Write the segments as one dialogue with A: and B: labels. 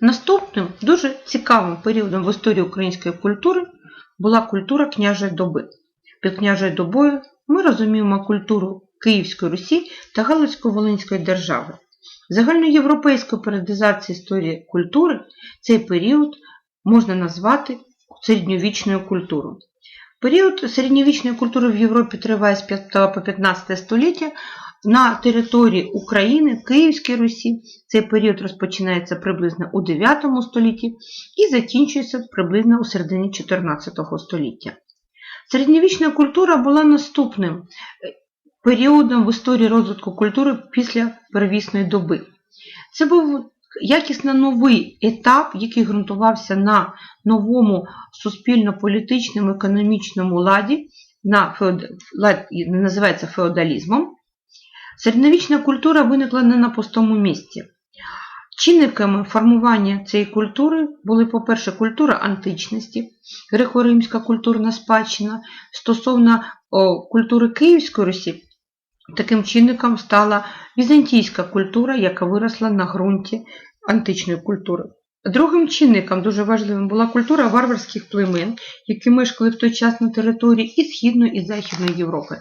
A: Наступним дуже цікавим періодом в історії української культури була культура княжої доби. Під княжою добою ми розуміємо культуру Київської Русі та Галицько-Волинської держави. Загальноєвропейською періодизацією історії культури цей період можна назвати середньовічною культурою. Період середньовічної культури в Європі триває з 5 по 15 століття. На території України, Київській Русі, цей період розпочинається приблизно у 9 столітті і закінчується приблизно у середині 14 століття. Середньовічна культура була наступним е, періодом в історії розвитку культури після первісної доби. Це був якісно новий етап, який ґрунтувався на новому суспільно-політичному економічному ладі, на феод... лад називається феодалізмом. Середньовічна культура виникла не на пустому місці. Чинниками формування цієї культури були, по-перше, культура античності, греко-римська культурна спадщина. Стосовно культури Київської Русі, таким чинником стала візантійська культура, яка виросла на ґрунті античної культури. Другим чинником дуже важливим була культура варварських племен, які мешкали в той час на території і Східної, і Західної Європи.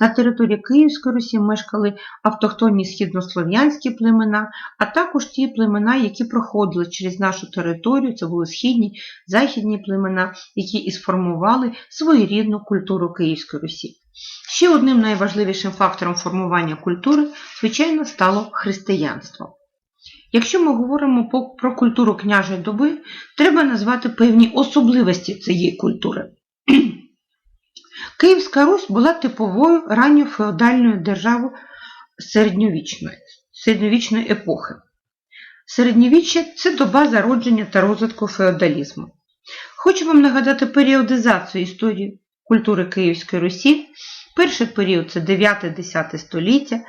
A: На території Київської Русі мешкали автохтонні східнослов'янські племена, а також ті племена, які проходили через нашу територію, це були східні, західні племена, які і сформували своєрідну культуру Київської Русі. Ще одним найважливішим фактором формування культури, звичайно, стало християнство. Якщо ми говоримо про культуру княжої доби, треба назвати певні особливості цієї культури. Київська Русь була типовою ранньофеодальною державою середньовічної, середньовічної епохи. Середньовіччя це доба зародження та розвитку феодалізму. Хочу вам нагадати періодизацію історії культури Київської Русі. Перший період це 9-10 століття,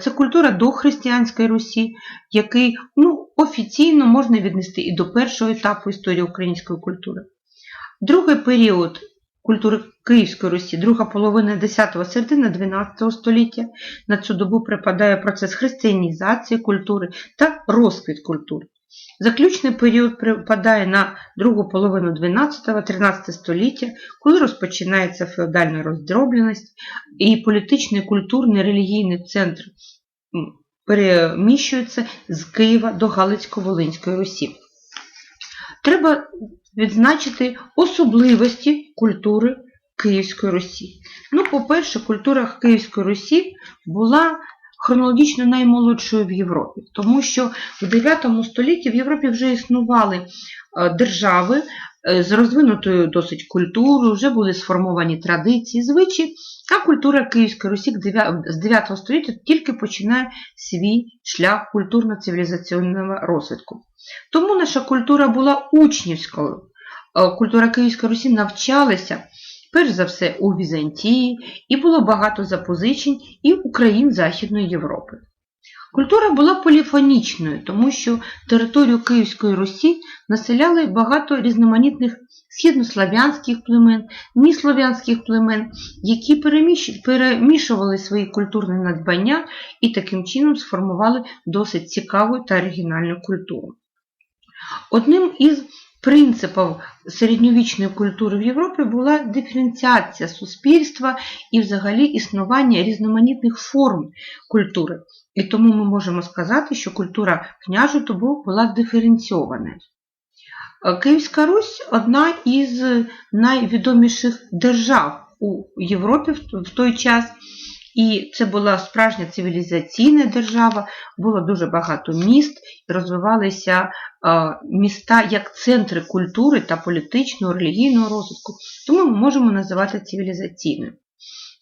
A: це культура дохристиянської Русі, який ну, офіційно можна віднести і до першого етапу історії української культури. Другий період культури Київської Русі, друга половина 10-го, середина 12 століття. На цю добу припадає процес християнізації культури та розквіт культури. Заключний період припадає на другу половину 12-13 століття, коли розпочинається феодальна роздробленість і політичний, культурний, релігійний центр переміщується з Києва до Галицько-Волинської Русі. Треба відзначити особливості культури Київської Русі. Ну, по-перше, культура Київської Русі була хронологічно наймолодшою в Європі, тому що в 9 столітті в Європі вже існували держави з розвинутою досить культурою, вже були сформовані традиції, звичаї, а культура Київської Русі з 9 століття тільки починає свій шлях культурно-цивілізаційного розвитку. Тому наша культура була учнівською. Культура Київської Русі навчалася, перш за все, у Візантії, і було багато запозичень і у країн Західної Європи. Культура була поліфонічною, тому що територію Київської Русі населяли багато різноманітних східнослов'янських племен, міслов'янських племен, які перемішували свої культурні надбання і таким чином сформували досить цікаву та оригінальну культуру. Одним із принципів середньовічної культури в Європі була диференціація суспільства і взагалі існування різноманітних форм культури. І тому ми можемо сказати, що культура княжу тобу була диференційована. Київська Русь одна із найвідоміших держав у Європі в той час. І це була справжня цивілізаційна держава, було дуже багато міст, розвивалися міста як центри культури та політичного, релігійного розвитку, тому ми можемо називати цивілізаційною.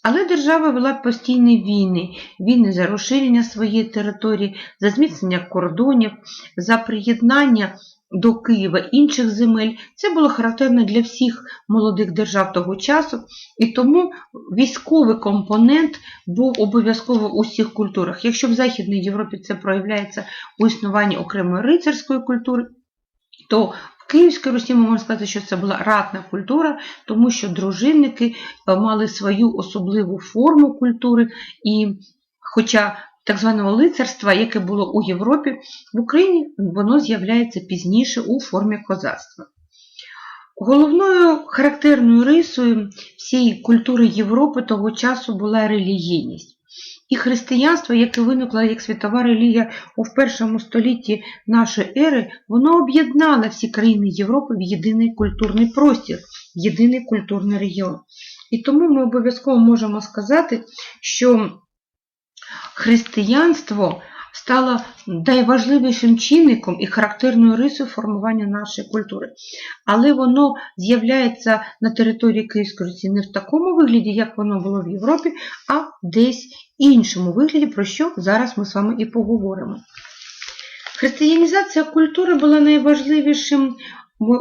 A: Але держава вела постійні війни, війни за розширення своєї території, за зміцнення кордонів, за приєднання до Києва інших земель. Це було характерно для всіх молодих держав того часу, і тому військовий компонент був обов'язково у всіх культурах. Якщо в Західній Європі це проявляється у існуванні окремої рицарської культури, то в Київській Русі ми можемо сказати, що це була ратна культура, тому що дружинники мали свою особливу форму культури, і хоча так званого лицарства, яке було у Європі, в Україні воно з'являється пізніше у формі козацтва. Головною характерною рисою всієї культури Європи того часу була релігійність. І християнство, яке виникло як світова релігія у першому столітті нашої ери, воно об'єднало всі країни Європи в єдиний культурний простір, в єдиний культурний регіон. І тому ми обов'язково можемо сказати, що християнство стало найважливішим чинником і характерною рисою формування нашої культури. Але воно з'являється на території Київської Русі не в такому вигляді, як воно було в Європі, а десь іншому вигляді, про що зараз ми з вами і поговоримо. Християнізація культури була найважливішим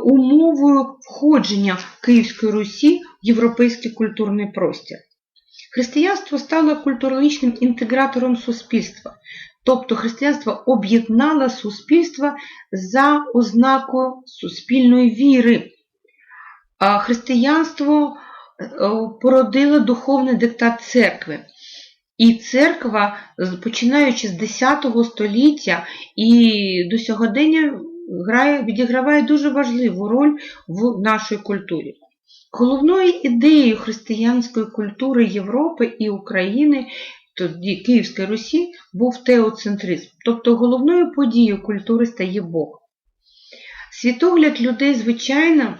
A: умовою входження Київської Русі в європейський культурний простір. Християнство стало культурологічним інтегратором суспільства, тобто християнство об'єднало суспільство за ознакою суспільної віри. А Християнство породило духовний диктат церкви. І церква, починаючи з X століття і до сьогодення, грає, відіграває дуже важливу роль в нашій культурі. Головною ідеєю християнської культури Європи і України, тоді Київської Русі, був теоцентризм, тобто головною подією культури стає Бог. Світогляд людей, звичайно,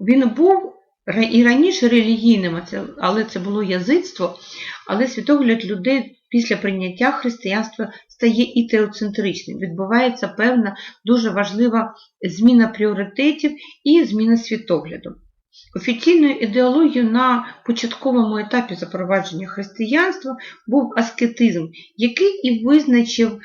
A: він був і раніше релігійним, але це було язицтво, але світогляд людей після прийняття християнства стає і теоцентричним. Відбувається певна дуже важлива зміна пріоритетів і зміна світогляду. Офіційною ідеологією на початковому етапі запровадження християнства був аскетизм, який і визначив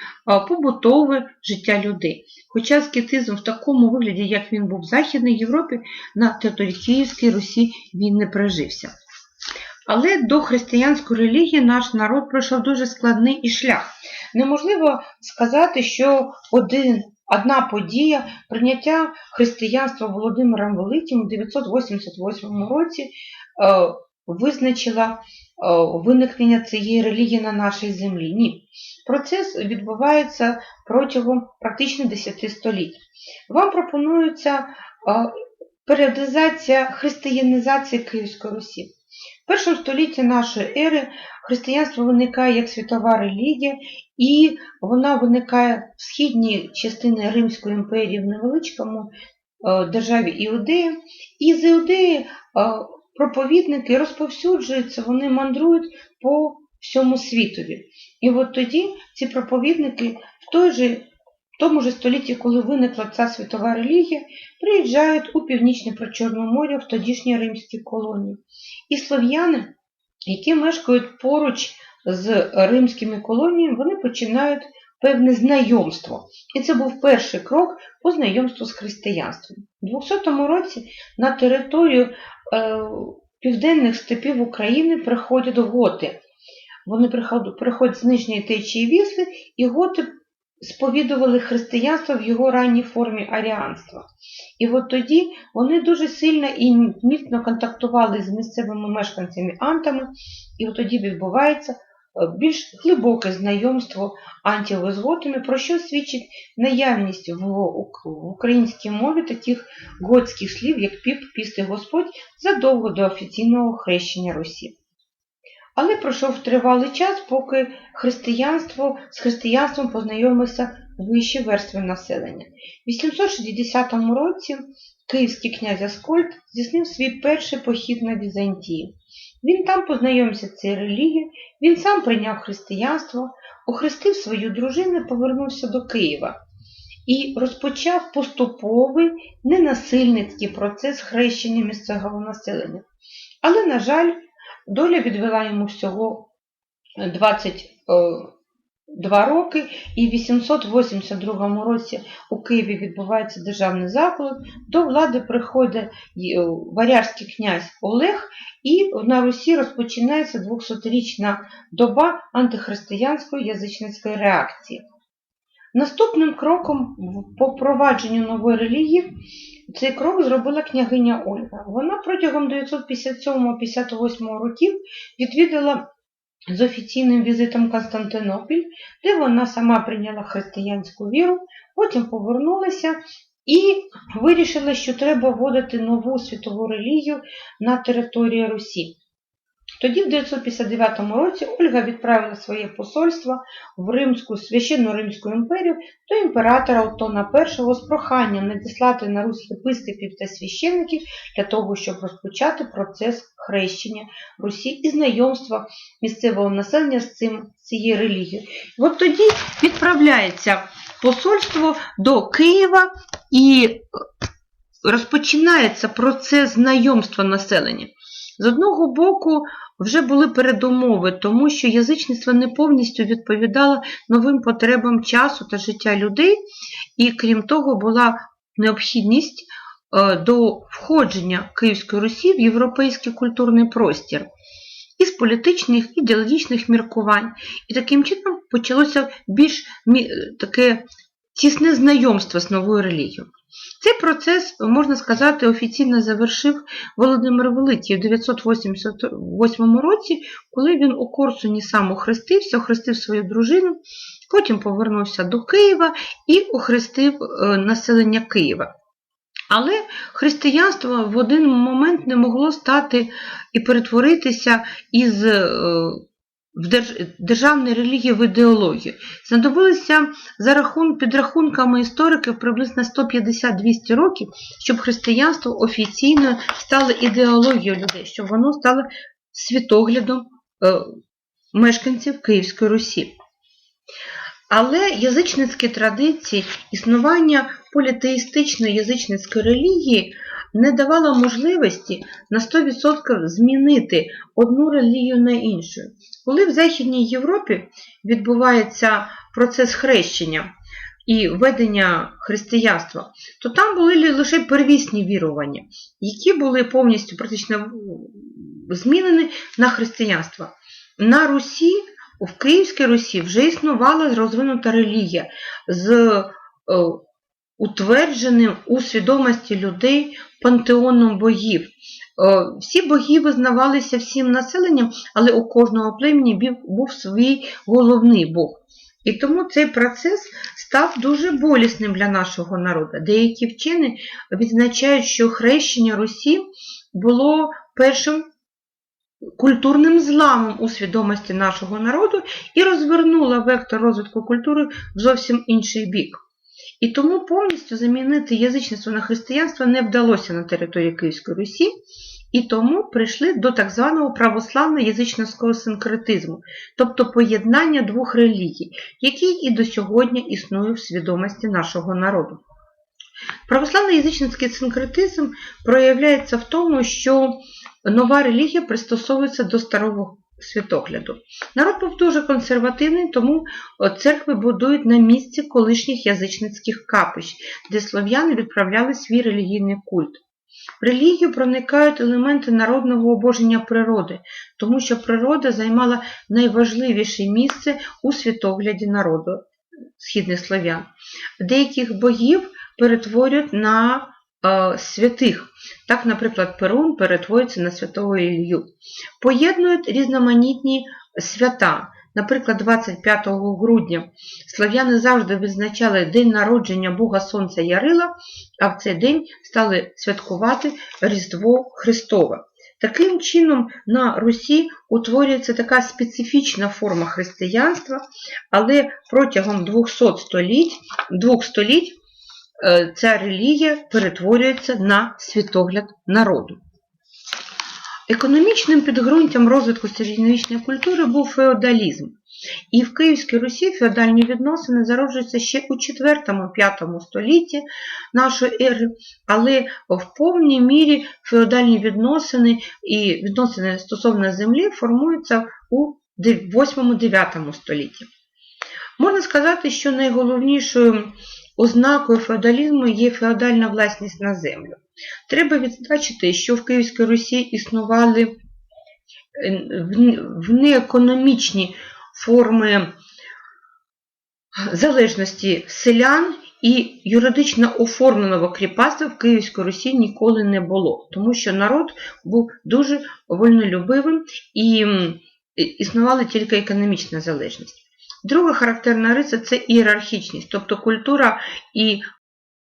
A: побутове життя людей. Хоча аскетизм в такому вигляді, як він був в Західній Європі, на території Київської Русі він не прижився. Але до християнської релігії наш народ пройшов дуже складний і шлях. Неможливо сказати, що один, одна подія прийняття християнства Володимиром Великим у 988 році е, визначила е, виникнення цієї релігії на нашій землі. Ні. Процес відбувається протягом практично 10 століть. Вам пропонується е, періодизація християнізації Київської Русі. В першому столітті нашої ери християнство виникає як світова релігія, і вона виникає в східній частині Римської імперії в невеличкому е, державі Іудеї. І з Іудеї е, проповідники розповсюджуються, вони мандрують по всьому світові. І от тоді ці проповідники в той же в тому ж столітті, коли виникла ця світова релігія, приїжджають у північне Причорне море в тодішні римські колонії. І слов'яни, які мешкають поруч з римськими колоніями, вони починають певне знайомство. І це був перший крок по знайомству з християнством. У 200 році на територію е, південних степів України приходять готи. Вони приходять з нижньої течії Вісли, і готи сповідували християнство в його ранній формі аріанства. І от тоді вони дуже сильно і міцно контактували з місцевими мешканцями антами, і от тоді відбувається е, більш глибоке знайомство антів з готами, про що свідчить наявність в українській мові таких готських слів, як піп, пісти Господь, задовго до офіційного хрещення Русі. Але пройшов тривалий час, поки християнство з християнством познайомилися вищі верстви населення. В 860 році київський князь Аскольд здійснив свій перший похід на Візантію. Він там познайомився з цією релігією, він сам прийняв християнство, охрестив свою дружину повернувся до Києва і розпочав поступовий ненасильницький процес хрещення місцевого населення. Але, на жаль, Доля відвела йому всього 22 роки, і в 882 році у Києві відбувається державний заклад, до влади приходить е, варярський князь Олег, і на Русі розпочинається 200-річна доба антихристиянської язичницької реакції. Наступним кроком по провадженню нової релігії цей крок зробила княгиня Ольга. Вона протягом 957-58 років відвідала з офіційним візитом Константинопіль, де вона сама прийняла християнську віру, потім повернулася і вирішила, що треба вводити нову світову релігію на території Русі. Тоді, в 959 році, Ольга відправила своє посольство в Римську священну Римську імперію до імператора Отона І з проханням надіслати на Русь єпископів та священників для того, щоб розпочати процес хрещення Русі і знайомства місцевого населення з цим цією релігією. От тоді відправляється посольство до Києва і е, розпочинається процес знайомства населення. З одного боку, вже були передумови, тому що язичництво не повністю відповідало новим потребам часу та життя людей, і крім того, була необхідність е, до входження Київської Русі в європейський культурний простір із політичних ідеологічних міркувань. І таким чином почалося більш таке тісне знайомство з новою релігією. Цей процес, можна сказати, офіційно завершив Володимир Великий у 988 році, коли він у Корсуні сам охрестився, охрестив свою дружину, потім повернувся до Києва і охрестив е, населення Києва. Але християнство в один момент не могло стати і перетворитися із е, в держ- державної релігії в ідеологію. Знадобилося за рахун, підрахунками істориків приблизно 150-200 років, щоб християнство офіційно стало ідеологією людей, щоб воно стало світоглядом е, мешканців Київської Русі. Але язичницькі традиції, існування політеїстичної язичницької релігії не давало можливості на 100% змінити одну релігію на іншу. Коли в Західній Європі відбувається процес хрещення і введення християнства, то там були лише первісні вірування, які були повністю практично змінені на християнство. На Русі, в Київській Русі вже існувала розвинута релігія з е, утвердженим у свідомості людей пантеоном богів. Е, Всі боги визнавалися всім населенням, але у кожного племені був свій головний бог. І тому цей процес став дуже болісним для нашого народу. Деякі вчені відзначають, що хрещення Русі було першим культурним зламом у свідомості нашого народу і розвернуло вектор розвитку культури в зовсім інший бік. І тому повністю замінити язичництво на християнство не вдалося на території Київської Русі, і тому прийшли до так званого православно-язичницького синкретизму, тобто поєднання двох релігій, який і до сьогодні існує в свідомості нашого народу. Православно-язичницький синкретизм проявляється в тому, що нова релігія пристосовується до старого світогляду. Народ був дуже консервативний, тому церкви будують на місці колишніх язичницьких капищ, де слов'яни відправляли свій релігійний культ. В релігію проникають елементи народного обоження природи, тому що природа займала найважливіше місце у світогляді народу східних слов'ян. Деяких богів перетворюють на е, святих. Так, наприклад, Перун перетворюється на святого Ілью. Поєднують різноманітні свята. Наприклад, 25 грудня слав'яни завжди відзначали день народження Бога Сонця Ярила, а в цей день стали святкувати Різдво Христове. Таким чином, на Русі утворюється така специфічна форма християнства, але протягом 200 століть, двох століть ця релігія перетворюється на світогляд народу. Економічним підґрунтям розвитку середньовічної культури був феодалізм. І в Київській Русі феодальні відносини зароджуються ще у 4-5 столітті нашої ери, але в повній мірі феодальні відносини і відносини стосовно землі формуються у 8-9 столітті. Можна сказати, що найголовнішою ознакою феодалізму є феодальна власність на землю. Треба відзначити, що в Київській Русі існували е, в- неекономічні форми залежності селян і юридично оформленого кріпацтва в Київській Русі ніколи не було, тому що народ був дуже вольнолюбивим і- існувала тільки економічна залежність. Друга характерна риса це ієрархічність, тобто культура і